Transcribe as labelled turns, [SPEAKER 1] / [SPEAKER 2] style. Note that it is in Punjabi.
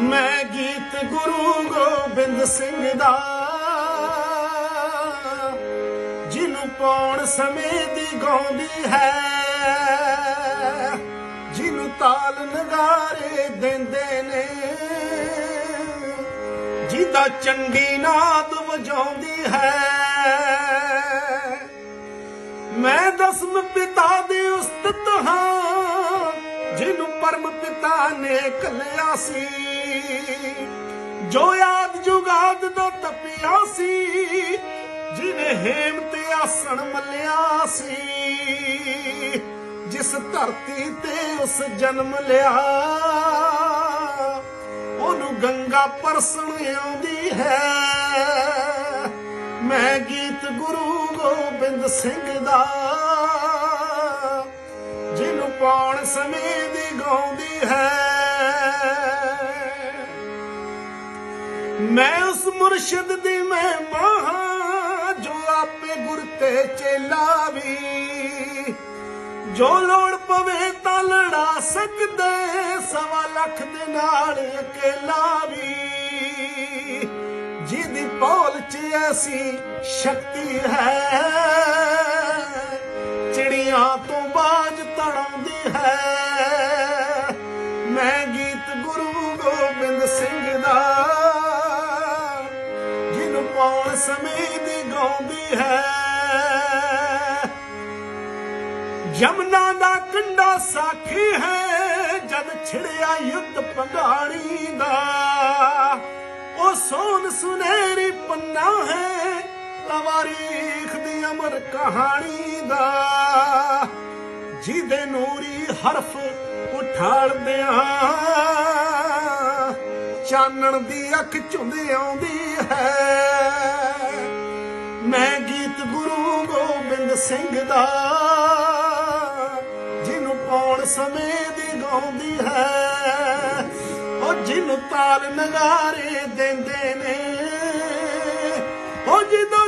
[SPEAKER 1] ਮੈਂ ਗੀਤ ਗੁਰੂ ਗੋਬਿੰਦ ਸਿੰਘ ਦਾ, ਜਿਹਨੂੰ ਪਾਉਣ ਸਮੇਂ ਦੀ ਗਾਉਂਦੀ ਹੈ, ਜਿਹਨੂੰ ਤਾਲ ਨਗਾਰੇ ਦਿੰਦੇ ਨੇ, ਜਿਹਦਾ ਚੰਗੀ ਨਾਦ ਵਜਾਉਂਦੀ ਹੈ। ਮੈਂ ਦਸਮ ਪਿਤਾ ਦੇ ਉਸਤਤ ਹਾਂ ਜਿਹਨੂੰ ਪਰਮ ਪਿਤਾ ਨੇ ਕੱਲਿਆ ਸੀ, ਜੋ ਯਾਦ ਜੁਗਾਦ ਦਾ ਤਪਿਆ ਸੀ, ਜਿਹਨੇ ਹੇਮ ਤੇ ਆਸਣ ਮੱਲਿਆ ਸੀ, ਜਿਸ ਧਰਤੀ ਤੇ ਉਸ ਜਨਮ ਲਿਆ। ਉਹਨੂੰ ਗੰਗਾ ਪਰਸਣ ਆਉਂਦੀ ਹੈ। ਮੈਂ ਗੀਤ ਗੁਰੂ ਗੋਬਿੰਦ ਸਿੰਘ ਦਾ ਹੈ। ਮੈਂ ਉਸ ਮੁਰਸ਼ਿਦ ਦੀ ਮੈਂ ਹਾਂ ਜੋ ਆਪੇ ਗੁਰ ਤੇ ਚੇਲਾ ਵੀ। ਜੋ ਲੋੜ ਪਵੇ ਤਾਂ ਲੜਾ ਸਕਦੇ, ਸਵਾ ਲੱਖ ਦੇ ਨਾਲ ਇਕੱਲਾ ਵੀ। ਜਿਹਦੀ ਪੌਲ ਚ ਐਸੀ ਸ਼ਕਤੀ ਹੈ ਸਮੇਂ ਦੀ ਗਾਉਂਦੀ ਹੈ। ਯਮਨਾ ਦਾ ਕੰਡਾ ਸਾਖੀ ਹੈ, ਜਦ ਛਿੜਿਆ ਯੁੱਧ ਪੰਗਾਣੀ ਦਾ। ਉਹ ਸੋਨ ਸੁਨਹਿਰੀ ਪੰਨਾ ਹੈ ਤਵਾਰੀਖ ਦੀ ਅਮਰ ਕਹਾਣੀ ਦਾ। ਜਿਹਦੇ ਨੂਰੀ ਹਰਫ ਉਠਾਲਦਿਆਂ ਚਾਨਣ ਦੀ ਅੱਖ ਝੁੰਦੇ ਆਉਂਦੀ ਮੈਂ ਗੀਤ ਗੁਰੂ ਗੋਬਿੰਦ ਸਿੰਘ ਦਾ, ਜਿਹਨੂੰ ਪਾਉਣ ਸਮੇਂ ਦੀ ਗਾਉਂਦੀ ਹੈ। ਉਹ ਜਿਹਨੂੰ ਤਾਲ ਨਗਾਰੇ ਦਿੰਦੇ ਨੇ, ਉਹ ਜਿਹਦਾ